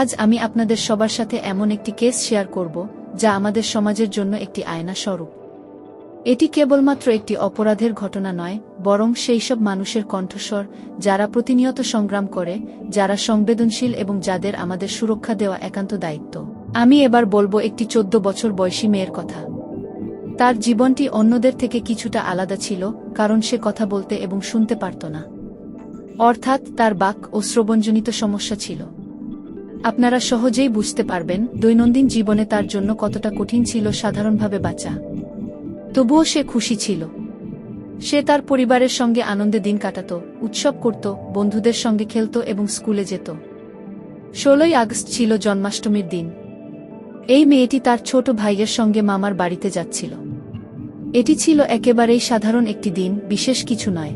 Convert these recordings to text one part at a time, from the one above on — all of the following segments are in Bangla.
আজ আমি আপনাদের সবার সাথে এমন একটি কেস শেয়ার করব, যা আমাদের সমাজের জন্য একটি আয়না স্বরূপ এটি কেবলমাত্র একটি অপরাধের ঘটনা নয়, বরং সেই সব মানুষের কণ্ঠস্বর, যারা প্রতিনিয়ত সংগ্রাম করে, যারা সংবেদনশীল এবং যাদের আমাদের সুরক্ষা দেওয়া একান্ত দায়িত্ব। আমি এবার বলব একটি চোদ্দ বছর বয়সী মেয়ের কথা। তার জীবনটি অন্যদের থেকে কিছুটা আলাদা ছিল, কারণ সে কথা বলতে এবং শুনতে পারত না। অর্থাৎ তার বাক ও শ্রবণজনিত সমস্যা ছিল। আপনারা সহজেই বুঝতে পারবেন দৈনন্দিন জীবনে তার জন্য কতটা কঠিন ছিল সাধারণভাবে বাঁচা। তবুও সে খুশি ছিল। সে তার পরিবারের সঙ্গে আনন্দে দিন কাটাত, উৎসব করত, বন্ধুদের সঙ্গে খেলত এবং স্কুলে যেত। ষোলোই আগস্ট ছিল জন্মাষ্টমীর দিন। এই মেয়েটি তার ছোট ভাইয়ের সঙ্গে মামার বাড়িতে যাচ্ছিল। এটি ছিল একেবারেই সাধারণ একটি দিন, বিশেষ কিছু নয়।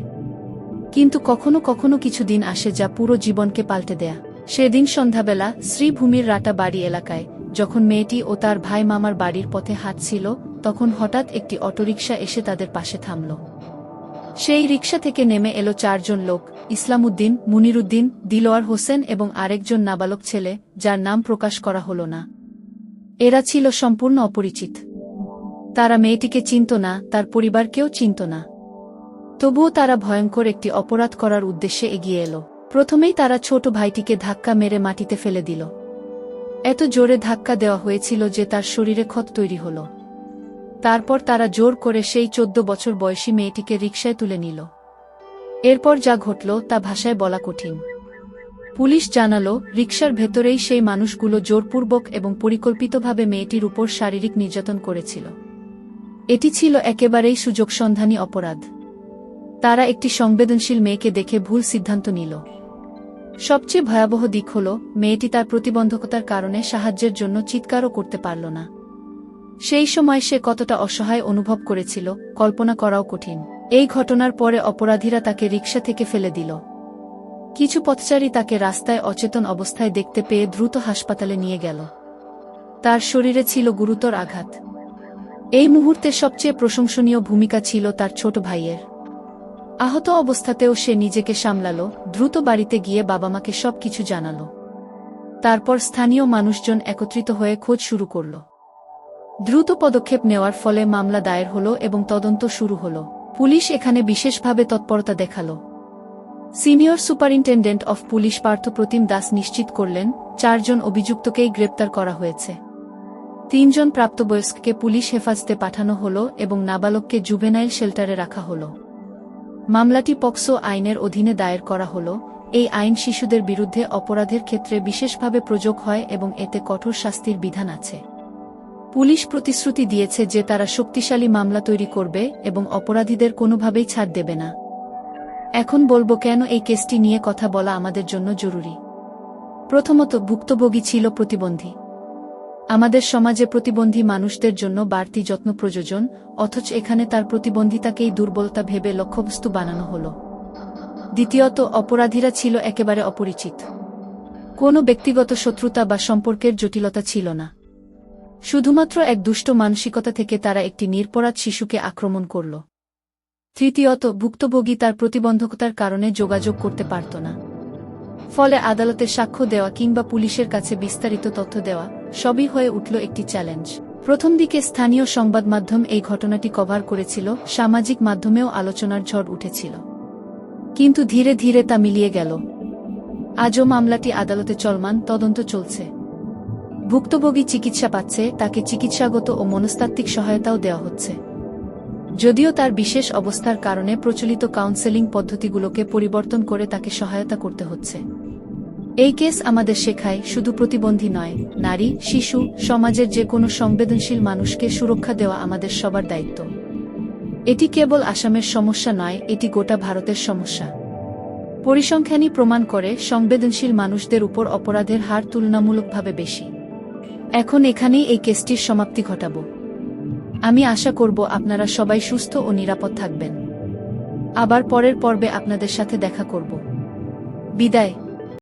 কিন্তু কখনো কখনো কিছু দিন আসে যা পুরো জীবনকে পাল্টে দেয়া। সেদিন সন্ধ্যাবেলা শ্রীভূমির রাটা বাড়ি এলাকায়, যখন মেয়েটি ও তার ভাই মামার বাড়ির পথে হাঁটছিল, তখন হঠাৎ একটি অটোরিকশা এসে তাদের পাশে থামল। সেই রিকশা থেকে নেমে এলো চারজন লোক, ইসলামউদ্দিন, মুনিরুদ্দিন দিলোয়ার হোসেন এবং আরেকজন নাবালক ছেলে, যার নাম প্রকাশ করা হল না। এরা ছিল সম্পূর্ণ অপরিচিত। তারা মেয়েটিকে চিনত না, তার পরিবারকেও চিনত না। তবুও তারা ভয়ঙ্কর একটি অপরাধ করার উদ্দেশ্যে এগিয়ে এলো। প্রথমেই তারা ছোট ভাইটিকে ধাক্কা মেরে মাটিতে ফেলে দিল। এত জোরে ধাক্কা দেওয়া হয়েছিল যে তার শরীরে ক্ষত তৈরি হল। তারপর তারা জোর করে সেই চোদ্দ বছর বয়সী মেয়েটিকে রিকশায় তুলে নিল। এরপর যা ঘটল তা ভাষায় বলা কঠিন। পুলিশ জানালো, রিকশার ভেতরেই সেই মানুষগুলো জোরপূর্বক এবং পরিকল্পিতভাবে মেয়েটির উপর শারীরিক নির্যাতন করেছিল। এটি ছিল একেবারেই সুযোগ সন্ধানী অপরাধ। তারা একটি সংবেদনশীল মেয়েকে দেখে ভুল সিদ্ধান্ত নিল। সবচেয়ে ভয়াবহ দিক হল, মেয়েটি তার প্রতিবন্ধকতার কারণে সাহায্যের জন্য চিৎকারও করতে পারল না। সেই সময় সে কতটা অসহায় অনুভব করেছিল, কল্পনা করাও কঠিন। এই ঘটনার পরে অপরাধীরা তাকে রিকশা থেকে ফেলে দিল। কিছু পথচারী তাকে রাস্তায় অচেতন অবস্থায় দেখতে পেয়ে দ্রুত হাসপাতালে নিয়ে গেল। তার শরীরে ছিল গুরুতর আঘাত। এই মুহূর্তে সবচেয়ে প্রশংসনীয় ভূমিকা ছিল তার ছোট ভাইয়ের। আহত অবস্থাতেও সে নিজেকে সামলালো, দ্রুত বাড়িতে গিয়ে বাবা মাকে সব কিছু জানালো। তারপর স্থানীয় মানুষজন একত্রিত হয়ে খোঁজ শুরু করল। দ্রুত পদক্ষেপ নেওয়ার ফলে মামলা দায়ের হল এবং তদন্ত শুরু হল। পুলিশ এখানে বিশেষভাবে তৎপরতা দেখাল। Senior superintendent of police Parthapratim Das নিশ্চিত করলেন, চারজন অভিযুক্তকেই গ্রেপ্তার করা হয়েছে। তিনজন প্রাপ্তবয়স্ককে পুলিশ হেফাজতে পাঠানো হল এবং নাবালককে জুবেনাইল শেল্টারে রাখা হল। মামলাটি পক্সো আইনের অধীনে দায়ের করা হল। এই আইন শিশুদের বিরুদ্ধে অপরাধের ক্ষেত্রে বিশেষভাবে প্রযোগ হয় এবং এতে কঠোর শাস্তির বিধান আছে। পুলিশ প্রতিশ্রুতি দিয়েছে যে তারা শক্তিশালী মামলা তৈরি করবে এবং অপরাধীদের কোনোভাবেই ছাড় দেবে না। এখন বলব কেন এই কেসটি নিয়ে কথা বলা আমাদের জন্য জরুরি। প্রথমত ভুক্তভোগী ছিল প্রতিবন্ধী। আমাদের সমাজে প্রতিবন্ধী মানুষদের জন্য বাড়তি যত্ন প্রয়োজন, অথচ এখানে তার প্রতিবন্ধিতাকেই দুর্বলতা ভেবে লক্ষ্যবস্তু বানানো হল। দ্বিতীয়ত, অপরাধীরা ছিল একেবারে অপরিচিত। কোনো ব্যক্তিগত শত্রুতা বা সম্পর্কের জটিলতা ছিল না। শুধুমাত্র এক দুষ্ট মানসিকতা থেকে তারা একটি নিরপরাধ শিশুকে আক্রমণ করল। তৃতীয়ত, ভুক্তভোগী তার প্রতিবন্ধকতার কারণে যোগাযোগ করতে পারত না। ফলে আদালতে সাক্ষ্য দেওয়া কিংবা পুলিশের কাছে বিস্তারিত তথ্য দেওয়া সবই হয়ে উঠল একটি চ্যালেঞ্জ। প্রথম দিকে স্থানীয় সংবাদ মাধ্যম এই ঘটনাটি কভার করেছিল, সামাজিক মাধ্যমেও আলোচনার ঝড় উঠেছিল। কিন্তু ধীরে ধীরে তা মিলিয়ে গেল। আজও মামলাটি আদালতে চলমান, তদন্ত চলছে। ভুক্তভোগী চিকিৎসা পাচ্ছে, তাকে চিকিৎসাগত ও মনস্তাত্ত্বিক সহায়তাও দেওয়া হচ্ছে। যদিও তার বিশেষ অবস্থার কারণে প্রচলিত কাউন্সেলিং পদ্ধতিগুলোকে পরিবর্তন করে তাকে সহায়তা করতে হচ্ছে। এই কেস আমাদের শেখায় শুধু প্রতিবন্ধী নয়, নারী, শিশু, সমাজের যে কোনো সংবেদনশীল মানুষকে সুরক্ষা দেওয়া আমাদের সবার দায়িত্ব। এটি কেবল আসামের সমস্যা নয়, এটি গোটা ভারতের সমস্যা। পরিসংখ্যানই প্রমাণ করে সংবেদনশীল মানুষদের উপর অপরাধের হার তুলনামূলকভাবে বেশি। এখন এখানেই এই কেসটির সমাপ্তি ঘটাব। আমি আশা করব আপনারা সবাই সুস্থ ও নিরাপদ থাকবেন। আবার পরের পর্বে আপনাদের সাথে দেখা করব। বিদায়।